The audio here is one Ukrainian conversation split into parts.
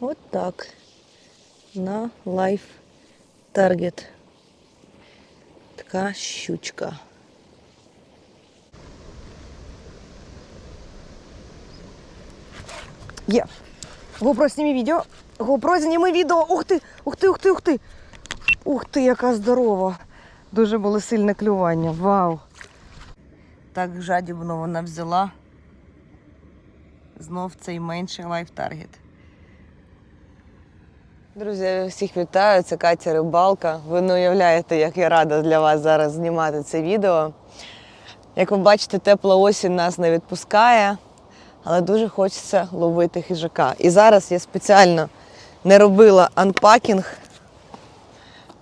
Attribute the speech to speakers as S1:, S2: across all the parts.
S1: От так. На Life Target. Така щучка. Є. GoPro, зніми відео. GoPro, зніми відео. Ух ти, ух ти, ух ти, ух ти. Ух ти, яка здорова. Дуже було сильне клювання. Вау. Так жадібно вона взяла. Знов цей менший лайф таргет. Друзі, всіх вітаю. Це Катя Рибалка. Ви не уявляєте, як я рада для вас зараз знімати це відео. Як ви бачите, тепла осінь нас не відпускає, але дуже хочеться ловити хижака. І зараз я спеціально не робила анпакінг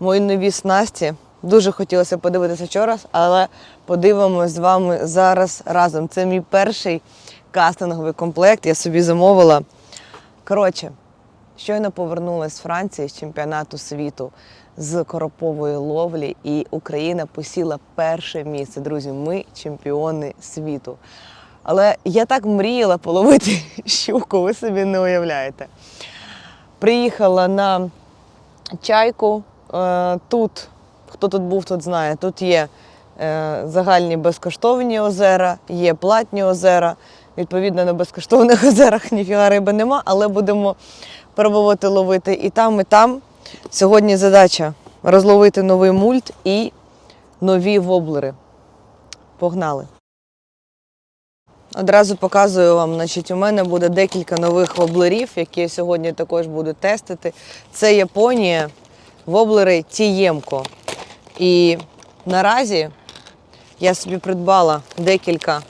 S1: мої нові снасті. Дуже хотілося подивитися вчора, але подивимось з вами зараз разом. Це мій перший кастинговий комплект. Я собі замовила. Коротше, щойно повернулася з Франції з чемпіонату світу з коропової ловлі, і Україна посіла перше місце. Друзі, ми чемпіони світу. Але я так мріяла половити щуку, ви собі не уявляєте. Приїхала на чайку. Е, Тут, хто тут був, тут знає, тут є е, загальні безкоштовні озера, є платні озера. Відповідно, на безкоштовних озерах ніфіга риби нема, але будемо пробувати ловити і там, і там. Сьогодні задача розловити новий мульт і нові воблери. Погнали! Одразу показую вам, значить, у мене буде декілька нових воблерів, які я сьогодні також буду тестити. Це Японія, воблери Тіємко. І наразі я собі придбала декілька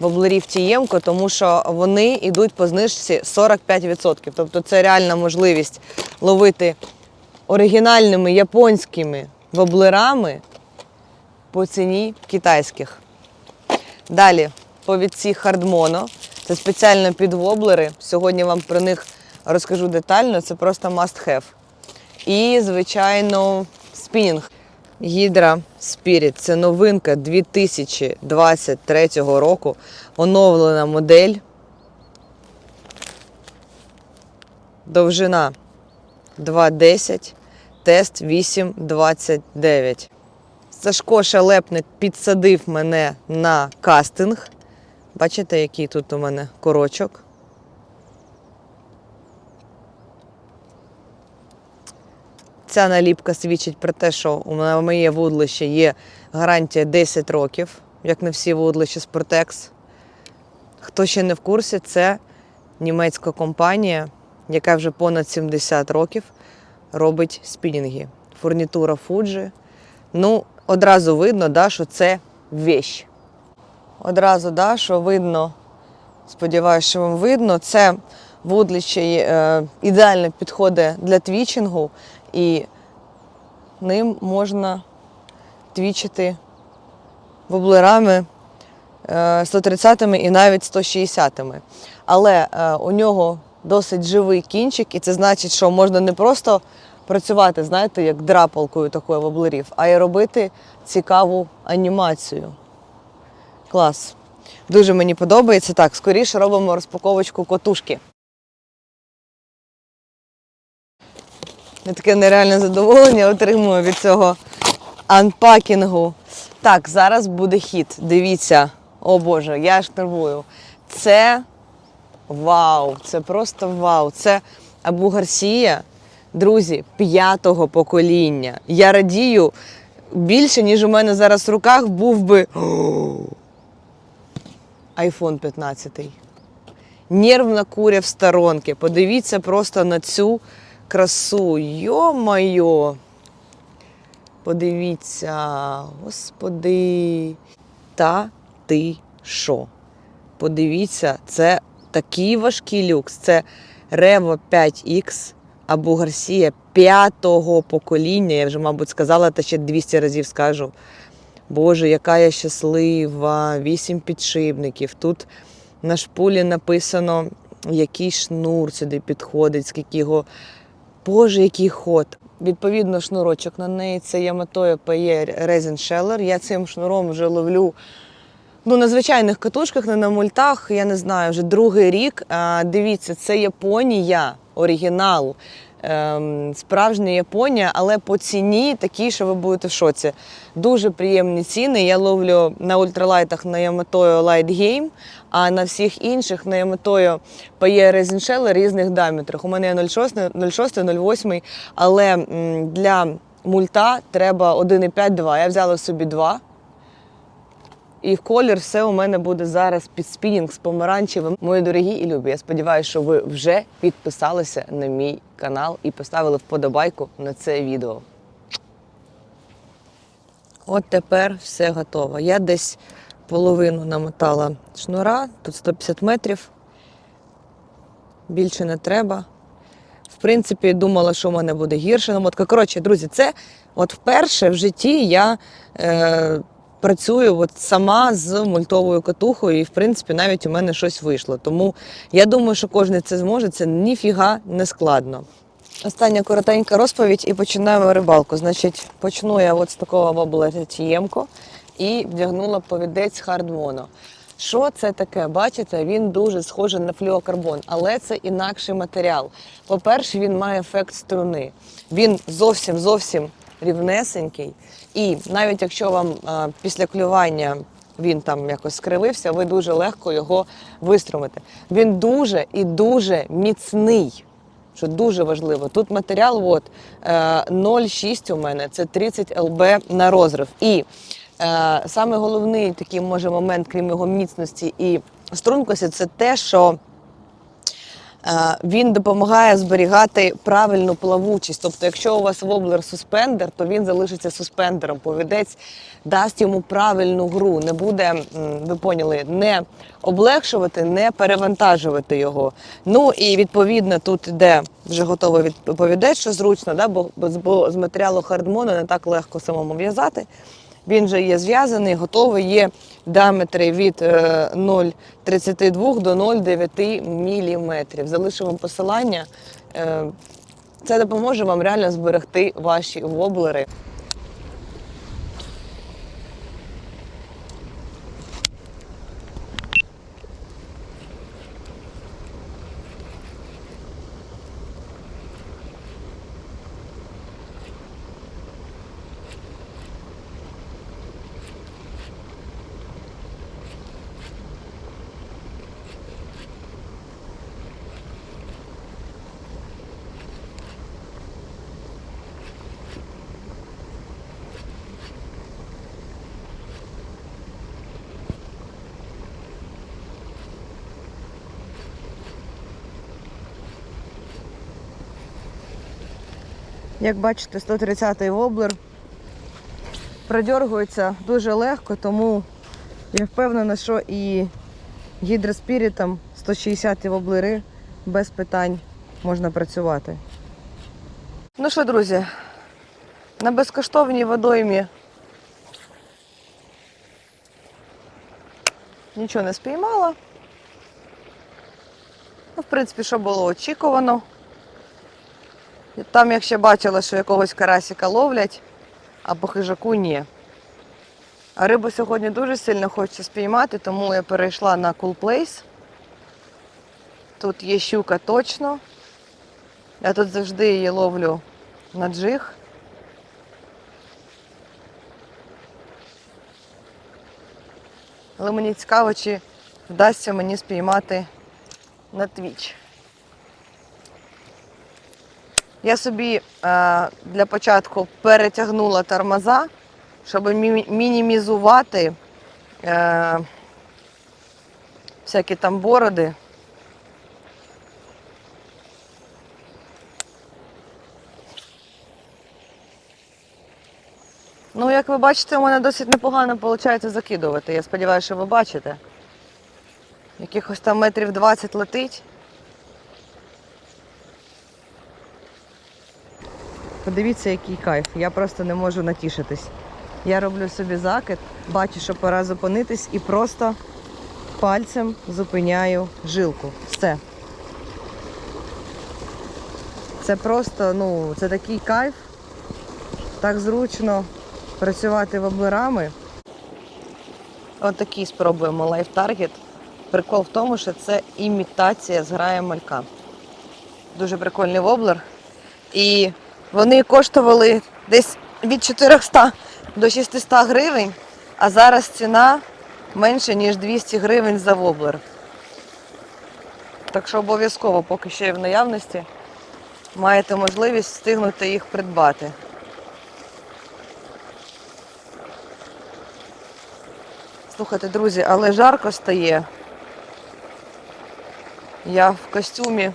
S1: воблерів Тіємко, тому що вони йдуть по знижці 45%. Тобто це реальна можливість ловити оригінальними японськими воблерами по ціні китайських. Далі повідці Хардмоно. Це спеціально під воблери. Сьогодні вам про них розкажу детально. Це просто must have. І, звичайно, спінінг. Гідра Spirit. Це новинка 2023 року. Оновлена модель. Довжина 2,10, тест 8,29. Сашко Шалепник підсадив мене на кастинг. Бачите, який тут у мене корочок. Ця наліпка свідчить про те, що мене моє вудлище є гарантія 10 років, як на всі вудлища Sportex. Хто ще не в курсі, це німецька компанія, яка вже понад 70 років робить спінінги. Фурнітура Fuji. Ну, одразу видно, да, що це вещь. Одразу, да, що видно, сподіваюся, що вам видно, це вудлище е, ідеально підходить для твічингу, і ним можна твічити воблерами е, 130-ми і навіть 160-ми. Але е, у нього досить живий кінчик, і це значить, що можна не просто працювати, знаєте, як драпалкою такою воблерів, а й робити цікаву анімацію. Клас. Дуже мені подобається. Так, скоріше робимо розпаковочку котушки. Я таке нереальне задоволення отримую від цього анпакінгу. Так, зараз буде хід. Дивіться. О Боже, я ж нервую. Це вау! Це просто вау! Це Абу Гарсія, друзі, п'ятого покоління. Я радію більше, ніж у мене зараз в руках був би iPhone 15. Нервна куря в сторонки. Подивіться просто на цю красу. Йо-майо. Подивіться, господи. Та ти що? Подивіться, це такий важкий люкс. Це Revo 5X або Гарсія п'ятого покоління. Я вже, мабуть, сказала, та ще 200 разів скажу. Боже, яка я щаслива! Вісім підшипників. Тут на шпулі написано, який шнур сюди підходить, скільки його. Боже, який ход. Відповідно, шнурочок на неї це Yamato PE Resin Sheller. Я цим шнуром вже ловлю ну, на звичайних катушках, не на мультах, я не знаю, вже другий рік. А, дивіться, це Японія. оригінал, ем, справжня Японія, але по ціні такі, що ви будете в шоці. Дуже приємні ціни. Я ловлю на ультралайтах на Яматою Light Game, а на всіх інших на Яматою Resin Shell різних діаметрах. У мене є 0,6, 06, 08, але для мульта треба 1,5-2. Я взяла собі 2. І колір все у мене буде зараз під спінінг з помаранчевим. Мої дорогі і любі. Я сподіваюся, що ви вже підписалися на мій канал і поставили вподобайку на це відео. От тепер все готово. Я десь половину намотала шнура, тут 150 метрів. Більше не треба. В принципі, думала, що в мене буде гірше намотка. Коротше, друзі, це от вперше в житті я е, працюю от сама з мультовою катухою, і в принципі навіть у мене щось вийшло. Тому я думаю, що кожен це зможе, це ніфіга не складно. Остання коротенька розповідь і починаємо рибалку. Значить, почну я от з такого воблера Тіємко і вдягнула повідець Хардмоно. Що це таке? Бачите, він дуже схожий на флюокарбон, але це інакший матеріал. По-перше, він має ефект струни. Він зовсім зовсім рівнесенький. І навіть якщо вам а, після клювання він там якось скривився, ви дуже легко його виструмите. Він дуже і дуже міцний. Що дуже важливо. Тут матеріал от, е, 0,6 у мене, це 30 ЛБ на розрив. І е, саме головний такий може момент, крім його міцності і стрункості, це те, що Е, Він допомагає зберігати правильну плавучість. Тобто, якщо у вас воблер суспендер, то він залишиться суспендером. Повідець дасть йому правильну гру, не буде, ви поняли, не облегшувати, не перевантажувати його. Ну і відповідно тут іде вже готовий від- повідець, що зручно, да? бо бо з матеріалу хардмону не так легко самому в'язати. Він вже є зв'язаний, готовий, є діаметри від е, 0,32 до 0,9 мм. Залишимо посилання. Е, Це допоможе вам реально зберегти ваші воблери. Як бачите, 130-й воблер продергується дуже легко, тому я впевнена, що і гідроспірітом 160-ті воблери без питань можна працювати. Ну що, друзі, на безкоштовній водоймі нічого не спіймала. Ну, в принципі, що було очікувано. Там я ще бачила, що якогось карасика ловлять, а по хижаку ні. А рибу сьогодні дуже сильно хочеться спіймати, тому я перейшла на Cool Place. Тут є щука точно. Я тут завжди її ловлю на джиг. Але мені цікаво, чи вдасться мені спіймати на твіч. Я собі е, для початку перетягнула тормоза, щоб мі- мінімізувати е, всякі там бороди. Ну, як ви бачите, у мене досить непогано виходить закидувати. Я сподіваюся, що ви бачите. Якихось там метрів 20 летить. Подивіться, який кайф. Я просто не можу натішитись. Я роблю собі закид, бачу, що пора зупинитись і просто пальцем зупиняю жилку. Все. Це просто, ну, це такий кайф. Так зручно працювати воблерами. От такий спробуємо таргет. Прикол в тому, що це імітація зграє малька. дуже прикольний воблер. І вони коштували десь від 400 до 600 гривень, а зараз ціна менше, ніж 200 гривень за воблер. Так що обов'язково, поки ще є в наявності, маєте можливість встигнути їх придбати. Слухайте, друзі, але жарко стає. Я в костюмі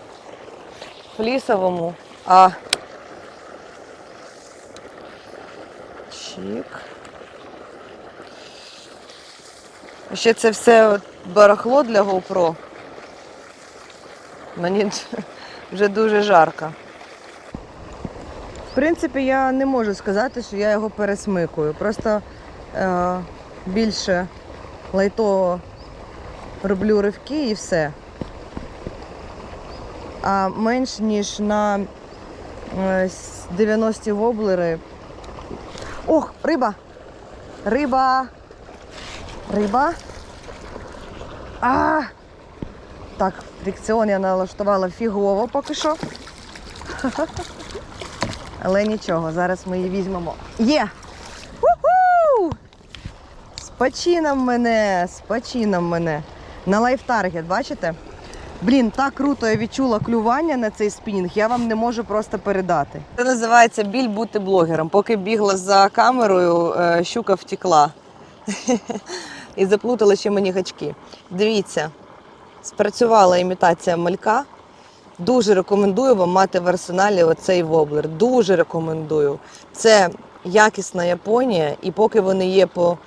S1: флісовому, а Ще це все барахло для GoPro. Мені вже дуже жарко. В принципі, я не можу сказати, що я його пересмикую. Просто е, більше лайтово роблю ривки і все. А менш ніж на е, с- 90 воблери. Ох, риба! Риба! Риба. А! Так, фрикціон я налаштувала фігово поки що. Але нічого, зараз ми її візьмемо. Є! Уху! З почином мене, з почином мене. На лайфтаргет, бачите? Блін, так круто я відчула клювання на цей спінінг, я вам не можу просто передати. Це називається біль бути блогером. Поки бігла за камерою, е, щука втекла. І заплутали ще мені гачки. Дивіться, спрацювала імітація малька. Дуже рекомендую вам мати в арсеналі оцей воблер. Дуже рекомендую. Це якісна Японія, і поки вони є по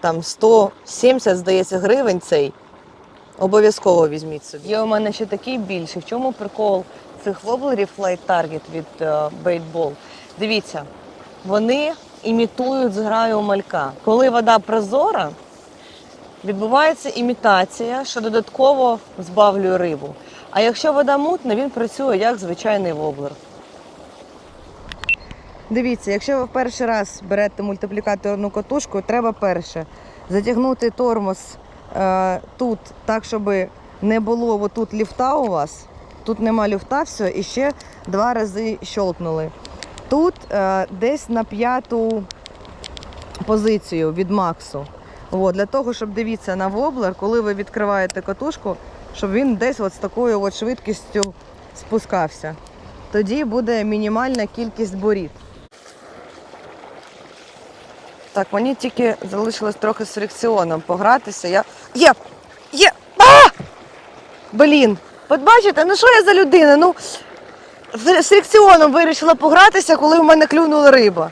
S1: там 170, здається, гривень цей, обов'язково візьміть собі. Є у мене ще такий більший. В чому прикол цих воблерів Flight Target від е, Bait Ball? Дивіться, вони імітують зграю малька. Коли вода прозора, відбувається імітація, що додатково збавлює рибу. А якщо вода мутна, він працює як звичайний воблер. Дивіться, якщо ви в перший раз берете мультиплікаторну катушку, треба перше затягнути тормоз е, тут так, щоб не було отут ліфта у вас. Тут нема люфта, все, і ще два рази щолкнули. Тут е, десь на п'яту позицію від максу. От, для того, щоб дивіться на воблер, коли ви відкриваєте катушку, щоб він десь от з такою от швидкістю спускався. Тоді буде мінімальна кількість борід. Так, мені тільки залишилось трохи з фрикціоном погратися. Я. Є! Є! А! Блін! От бачите, ну що я за людина? Ну, з фрикціоном вирішила погратися, коли в мене клюнула риба.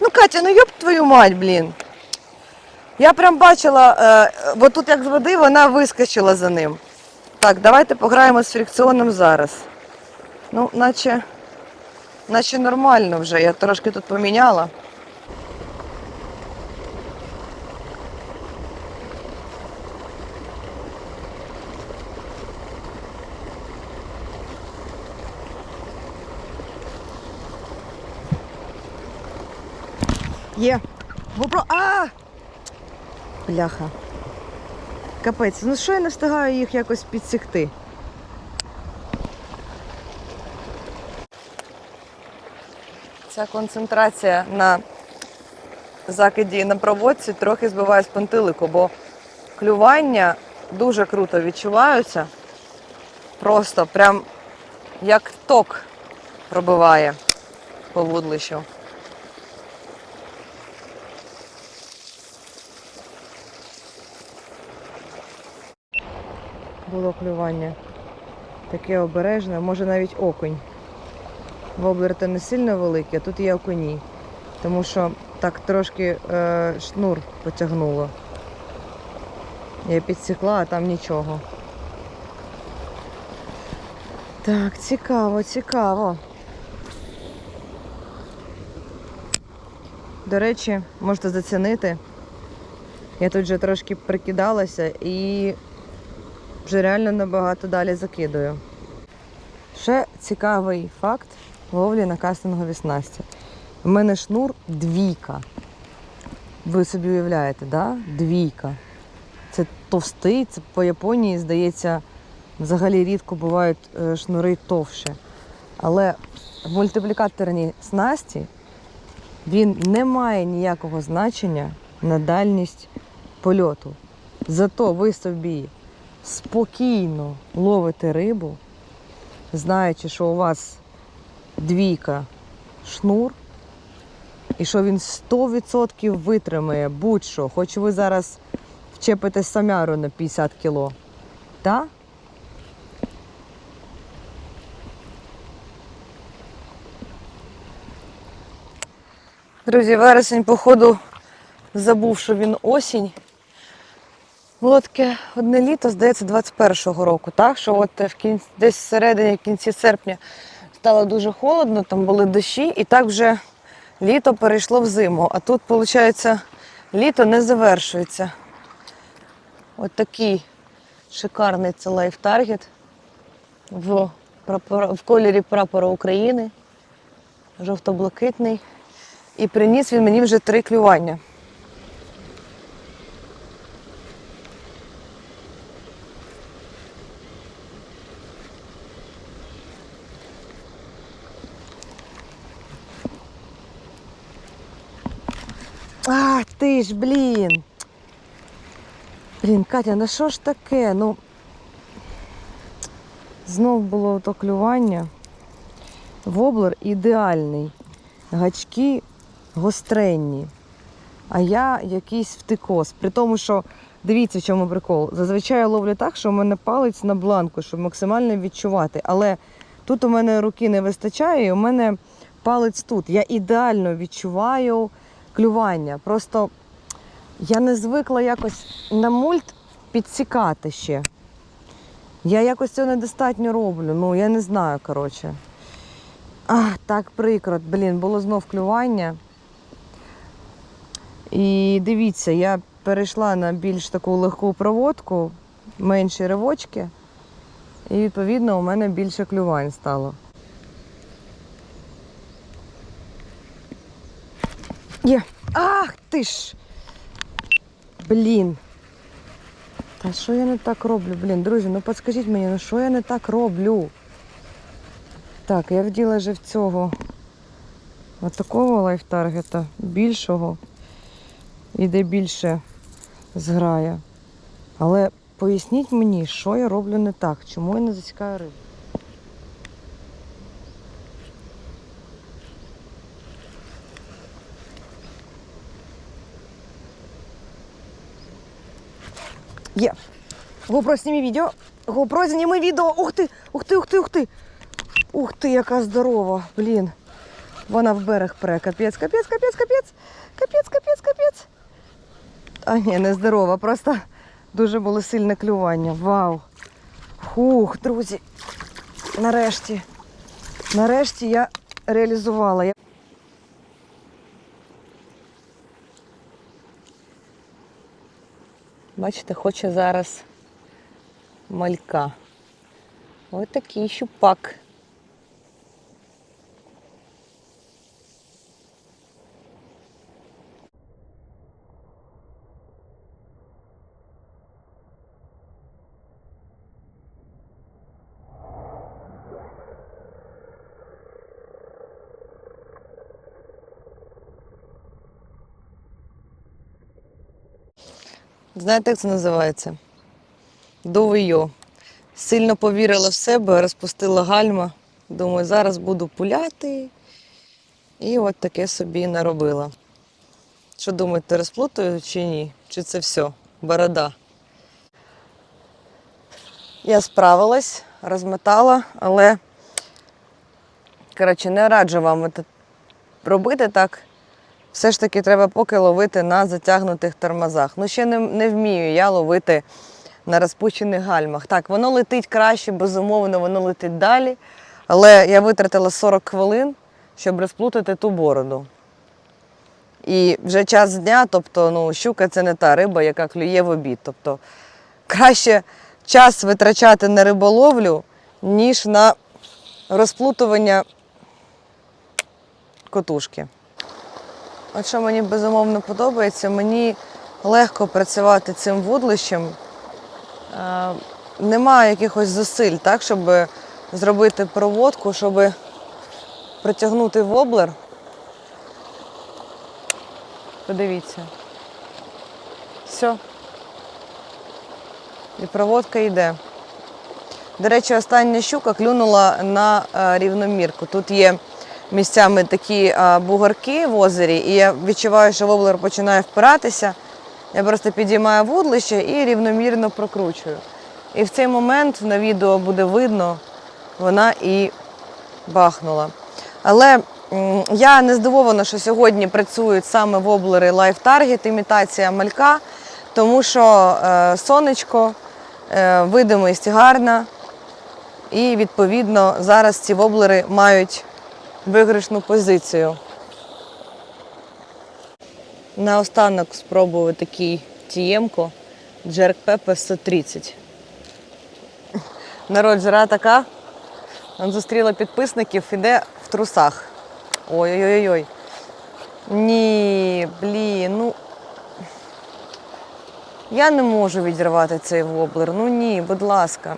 S1: Ну, Катя, ну йоп твою мать, блін. Я прям бачила, е, бо тут як з води вона вискочила за ним. Так, давайте пограємо з фрикціоном зараз. Ну, наче, наче нормально вже. Я трошки тут поміняла. Є. GoPro. А! Бляха. Капець, ну що я не встигаю їх якось підсікти? Ця концентрація на закиді і на проводці трохи збиває з пантелику, бо клювання дуже круто відчуваються. Просто прям як ток пробиває по вудлищу. Було клювання. Таке обережне, може навіть окунь. Воблер то не сильно великий, а тут є окуні. Тому що так трошки е, шнур потягнуло. Я підсікла, а там нічого. Так, цікаво, цікаво. До речі, можете зацінити. Я тут вже трошки прикидалася і вже реально набагато далі закидую. Ще цікавий факт ловлі на кастингові снасті. У мене шнур двійка. Ви собі уявляєте, да? Двійка. Це товстий, це по Японії, здається, взагалі рідко бувають е, шнури товще. Але в мультиплікаторній снасті він не має ніякого значення на дальність польоту. Зато ви собі спокійно ловите рибу, знаючи, що у вас двійка шнур, і що він 100% витримає будь-що, хоч ви зараз вчепите самяру на 50 кіло. Та? Друзі, вересень, походу, забув, що він осінь. Було таке одне літо, здається, 21-го року, так? Що от в кінці, десь всередині, в кінці серпня стало дуже холодно, там були дощі, і так вже літо перейшло в зиму. А тут, виходить, літо не завершується. От такий шикарний це Target в, в кольорі прапора України, жовто-блакитний. І приніс він мені вже три клювання. А, ти ж, блін. Блін, Катя, ну що ж таке? Ну знов було то клювання. Воблер ідеальний. Гачки гостренні. А я якийсь втикос. При тому, що дивіться, в чому прикол. Зазвичай я ловлю так, що в мене палець на бланку, щоб максимально відчувати. Але тут у мене руки не вистачає, і у мене палець тут. Я ідеально відчуваю клювання. Просто я не звикла якось на мульт підсікати ще. Я якось цього недостатньо роблю. Ну, я не знаю, коротше. А, так прикро. Блін, було знов клювання. І дивіться, я перейшла на більш таку легку проводку, менші ривочки. І відповідно у мене більше клювань стало. Є. Ах ти ж! Блін. Та що я не так роблю? Блін, друзі, ну підскажіть мені, ну що я не так роблю? Так, я вділа вже в цього от такого лайфтаргета, більшого. Іде більше зграя. Але поясніть мені, що я роблю не так, чому я не засікаю рибу. Є. GoPro, зніми відео. GoPro, зніми відео. Ух ти, ух ти, ух ти, ух ти. Ух ти, яка здорова, блін. Вона в берег пре. Капець, капець, капець, капець. Капець, капець, капець. А ні, не здорова, просто дуже було сильне клювання. Вау. Хух, друзі. Нарешті. Нарешті я реалізувала. Бачите, хоче зараз малька. Ось такий щупак. Знаєте, як це називається? Довийо. Сильно повірила в себе, розпустила гальма. Думаю, зараз буду пуляти. І от таке собі наробила. Що думаєте, розплутаю чи ні? Чи це все? Борода. Я справилась, розмотала, але коротше, не раджу вам робити так. Все ж таки треба поки ловити на затягнутих тормозах. Ну, ще не, не вмію я ловити на розпущених гальмах. Так, воно летить краще, безумовно, воно летить далі. Але я витратила 40 хвилин, щоб розплутати ту бороду. І вже час дня, тобто ну, щука це не та риба, яка клює в обід. Тобто краще час витрачати на риболовлю, ніж на розплутування котушки. От що мені безумовно подобається, мені легко працювати цим вудлищем. Е, Немає якихось зусиль, так, щоб зробити проводку, щоб протягнути воблер. Подивіться. Все. І проводка йде. До речі, остання щука клюнула на е, рівномірку. Тут є місцями такі бугорки в озері, і я відчуваю, що воблер починає впиратися. Я просто підіймаю вудлище і рівномірно прокручую. І в цей момент на відео буде видно, вона і бахнула. Але я не здивована, що сьогодні працюють саме воблери Live Target, імітація малька, тому що е, сонечко, е, видимість гарна, і відповідно зараз ці воблери мають виграшну позицію. Наостанок спробую такий тіємко Джерк Пепе 130. Народ жара така. Зустріла підписників, іде в трусах. Ой-ой-ой. Ні, блін, ну. Я не можу відірвати цей воблер. Ну ні, будь ласка.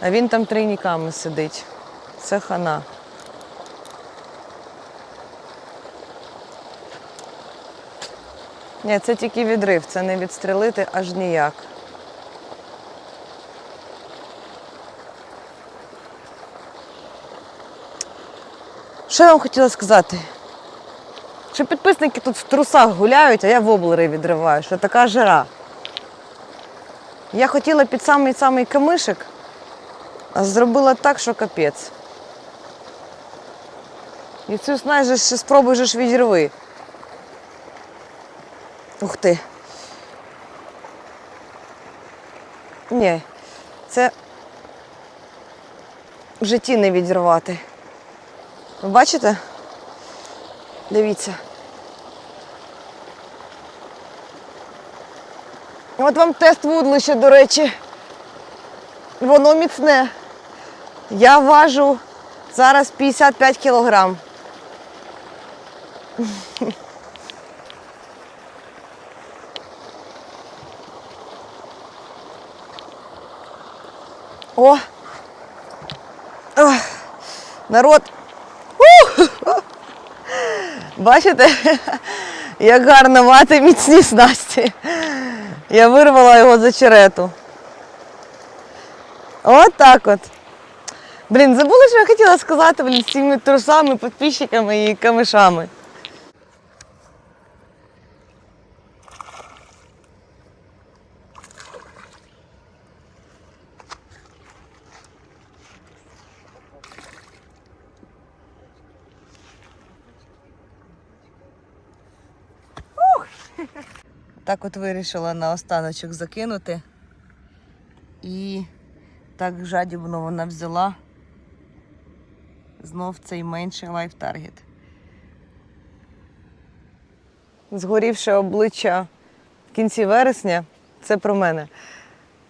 S1: А він там тройниками сидить. Це хана. Ні, це тільки відрив, це не відстрелити аж ніяк. Що я вам хотіла сказати? Що підписники тут в трусах гуляють, а я воблери відриваю, що така жара. Я хотіла під самий-самий камишик, а зробила так, що капець. І цю знаєш, ще спробуй же ж відірви. Ух ти. Ні, це в житті не відірвати. Ви бачите? Дивіться. От вам тест вудлища, до речі. Воно міцне. Я важу зараз 55 кілограм. О! Ох, народ. Бачите, як гарно мати міцні снасті. Я вирвала його за черету. От так от. Блін, забула, що я хотіла сказати блін, з цими трусами, підписчиками і камишами. Так от вирішила на останочок закинути. І так жадібно вона взяла знов цей менший лайф таргет. Згорівше обличчя в кінці вересня це про мене.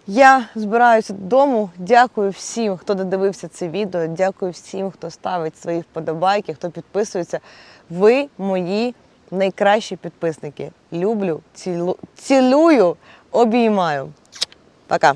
S1: Я збираюся додому. Дякую всім, хто додивився це відео. Дякую всім, хто ставить свої вподобайки, хто підписується. Ви мої найкращі підписники. Люблю, цілу, цілую, обіймаю. Пока.